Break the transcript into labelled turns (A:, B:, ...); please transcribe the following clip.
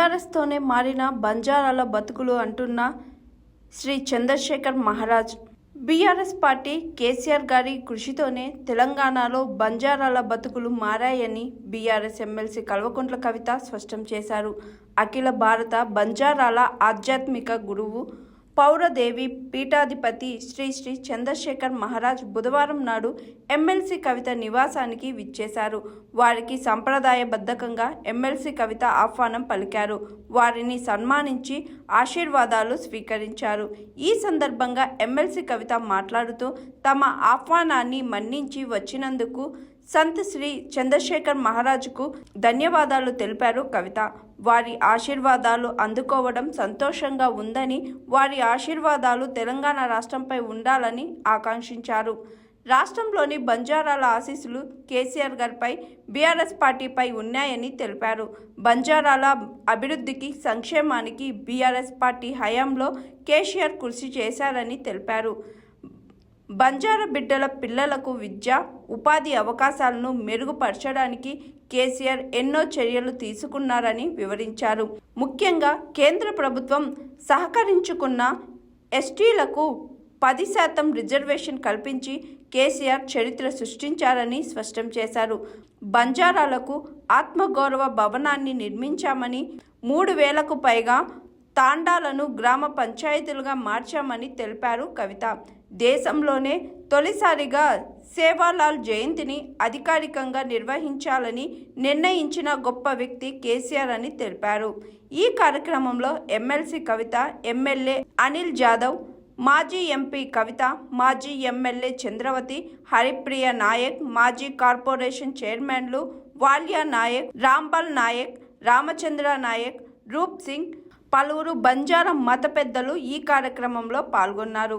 A: టీఆర్ఎస్తోనే మారిన బంజారాల బతుకులు అంటున్న Shri Chandrashekar Maharaj. BRS party KCR గారి కృషితోనే తెలంగాణలో బంజారాల బతుకులు మారాయని బీఆర్ఎస్ ఎమ్మెల్సీ కల్వకుంట్ల కవిత స్పష్టం చేశారు. అఖిల భారత బంజారాల ఆధ్యాత్మిక గురువు పౌరదేవి పీఠాధిపతి శ్రీ శ్రీ చంద్రశేఖర్ మహారాజ్ బుధవారం నాడు ఎమ్మెల్సీ కవిత నివాసానికి విచ్చేశారు. వారికి సంప్రదాయబద్ధకంగా ఎమ్మెల్సీ కవిత ఆహ్వానం పలికారు. వారిని సన్మానించి ఆశీర్వాదాలు స్వీకరించారు. ఈ సందర్భంగా ఎమ్మెల్సీ కవిత మాట్లాడుతూ తమ ఆహ్వానాన్ని మన్నించి వచ్చినందుకు సంత్ శ్రీ చంద్రశేఖర్ మహారాజుకు ధన్యవాదాలు తెలిపారు కవిత. వారి ఆశీర్వాదాలు అందుకోవడం సంతోషంగా ఉందని వారి ఆశీర్వాదాలు తెలంగాణ రాష్ట్రంపై ఉండాలని ఆకాంక్షించారు. రాష్ట్రంలోని బంజారాల ఆశీస్సులు కేసీఆర్ గారిపై బీఆర్ఎస్ పార్టీపై ఉన్నాయని తెలిపారు. బంజారాల అభివృద్ధికి సంక్షేమానికి బీఆర్ఎస్ పార్టీ హయాంలో కేసీఆర్ కృషి చేశారని తెలిపారు. బంజారా బిడ్డల పిల్లలకు విద్య ఉపాధి అవకాశాలను మెరుగుపరచడానికి కేసీఆర్ ఎన్నో చర్యలు తీసుకున్నారని వివరించారు. ముఖ్యంగా కేంద్ర ప్రభుత్వం సహకరించుకున్న ఎస్టీలకు పది శాతం రిజర్వేషన్ కల్పించి కేసీఆర్ చరిత్ర సృష్టించారని స్పష్టం చేశారు. బంజారాలకు ఆత్మగౌరవ భవనాన్ని నిర్మించామని మూడు వేలకు పైగా తాండాలను గ్రామ పంచాయతీలుగా మార్చామని తెలిపారు కవిత. దేశంలోనే తొలిసారిగా సేవాలాల్ జయంతిని అధికారికంగా నిర్వహించాలని నిర్ణయించిన గొప్ప వ్యక్తి కేసీఆర్ అని తెలిపారు. ఈ కార్యక్రమంలో ఎమ్మెల్సీ కవిత ఎమ్మెల్యే అనిల్ జాదవ్ మాజీ ఎంపీ కవిత మాజీ ఎమ్మెల్యే చంద్రవతి హరిప్రియ నాయక్ మాజీ కార్పొరేషన్ చైర్మన్లు వాల్యా నాయక్ రాంబల్ నాయక్ రామచంద్ర నాయక్ రూప్ సింగ్ పలువురు బంజారా మత పెద్దలు ఈ కార్యక్రమంలో పాల్గొన్నారు.